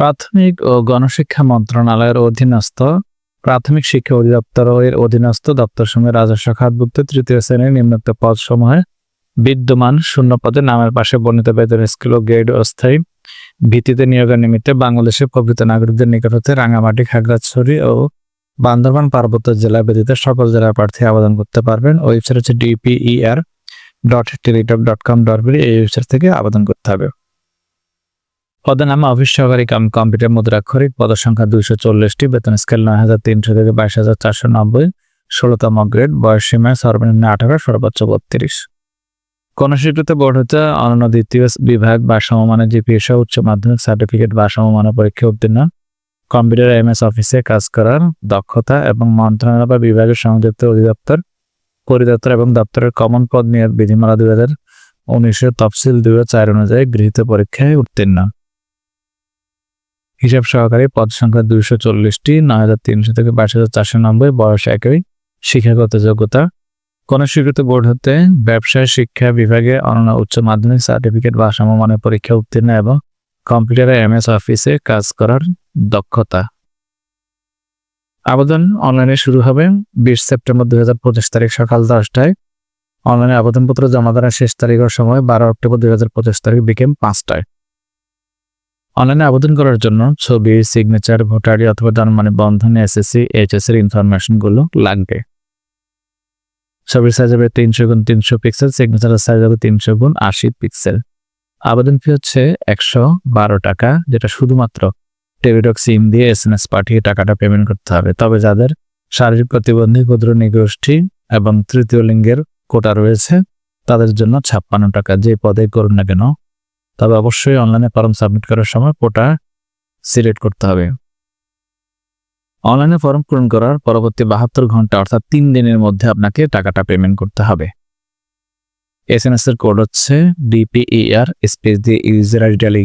প্রাথমিক ও গণশিক্ষা মন্ত্রণালয়ের অধীনস্থ প্রাথমিক শিক্ষা অধিদপ্তরের অধীনস্থ দপ্তর দপ্তরসমূহের রাজস্ব খাতভুক্ত তৃতীয় শ্রেণির নিম্নোক্ত পদসমূহে বিদ্যমান শূন্য পদে নামের পাশে বর্ণিত বেতন, স্কেল ও গ্রেড অস্থায়ী ভিত্তিতে নিয়োগের নিমিত্তে বাংলাদেশের প্রকৃত নাগরিকদের নিকট হতে রাঙামাটি, খাগড়াছড়ি ও বান্দরবান পার্বত্য জেলা ব্যতীত সকল জেলার প্রার্থী আবেদন করতে পারবেন। ওয়েবসাইট হচ্ছে DPER dot Teletalk dot com dot এই ওয়েবসাইট থেকে আবেদন করতে হবে। পদের নামে অফিস সহকারী কাম কম্পিউটার মুদ্রাক্ষরিক পদ সংখ্যা দুইশো চল্লিশটি, বেতন স্কেল নয় হাজার তিনশো থেকে বাইশ হাজার চারশো নব্বই, ষোলোতম গ্রেড, বয়স সীমায় সর্বনিম্ন আঠারো, সর্বোচ্চ বত্রিশ। কোন স্বীকৃত বোর্ড হচ্ছে অনন্য দ্বিতীয় বিভাগ বা সমমানের জিপিএস উচ্চ মাধ্যমিক সার্টিফিকেট বা সমমানের পরীক্ষা উত্তীর্ণ। কম্পিউটার এম এস অফিসে কাজ করার দক্ষতা এবং মন্ত্রণালয় বা বিভাগের সংযুক্ত অধিদপ্তর, পরিদপ্তর এবং দপ্তরের কমন পদ নিয়োগ বিধিমালা দুই হাজার উনিশের তফসিল দুই চার অনুযায়ী গৃহীত পরীক্ষায় উত্তীর্ণ। হিসাব সহকারী পদ সংখ্যা দুইশো চল্লিশটি, নয় হাজার তিনশো থেকে বাইশ হাজার চারশো নব্বই, বয়স একই। শিক্ষাগত যোগ্যতা। কোন স্বীকৃত বোর্ড হতে ব্যবসায় শিক্ষা বিভাগে অনন্য উচ্চ মাধ্যমিক সার্টিফিকেট বা সমমানের পরীক্ষা উত্তীর্ণ এবং কম্পিউটারে এমএস অফিসে কাজ করার দক্ষতা। আবেদন অনলাইনে শুরু হবে বিশ সেপ্টেম্বর দুই হাজার পঁচিশ তারিখ সকাল দশটায়। অনলাইনে আবেদনপত্র জমা দেওয়ার শেষ তারিখের সময় বারো অক্টোবর দুই হাজার পঁচিশ তারিখ বিকেল পাঁচটায়। অনলাইনে আবেদন করার জন্য ছবি সিগনেচার ভোটার অথবা জন্মনি বন্ধন এসএসসি ইনফরমেশনগুলো লাগবে। ছবির সাইজ হবে তিনশো গুণ তিনশো পিক্সেল সিগনেচারের সাইজ হবে তিনশো গুণ আশি পিক্সেল আবেদন ফি হচ্ছে একশো বারো টাকা, যেটা শুধুমাত্র টেলিটক সিম দিয়ে এস এম এস পাঠিয়ে টাকাটা পেমেন্ট করতে হবে। তবে যাদের শারীরিক প্রতিবন্ধী, ক্ষুদ্র নিগোষ্ঠী এবং তৃতীয় লিঙ্গের কোটা রয়েছে, তাদের জন্য ছাপ্পান্ন টাকা। যে পদে করুন না কেন তবে অবশ্যই অনলাইনে ফর্ম সাবমিট করার সময় কোটা সিলেক্ট করতে হবে। অনলাইনে ফর্ম পূরণ করার পরবর্তী বাহাত্তর ঘণ্টা অর্থাৎ তিন দিনের মধ্যে আপনাকে টাকাটা পেমেন্ট করতে হবে। এস এম এস এর কোড হচ্ছে ডিপিইআর স্পেস দিয়ে ইউজার আইডি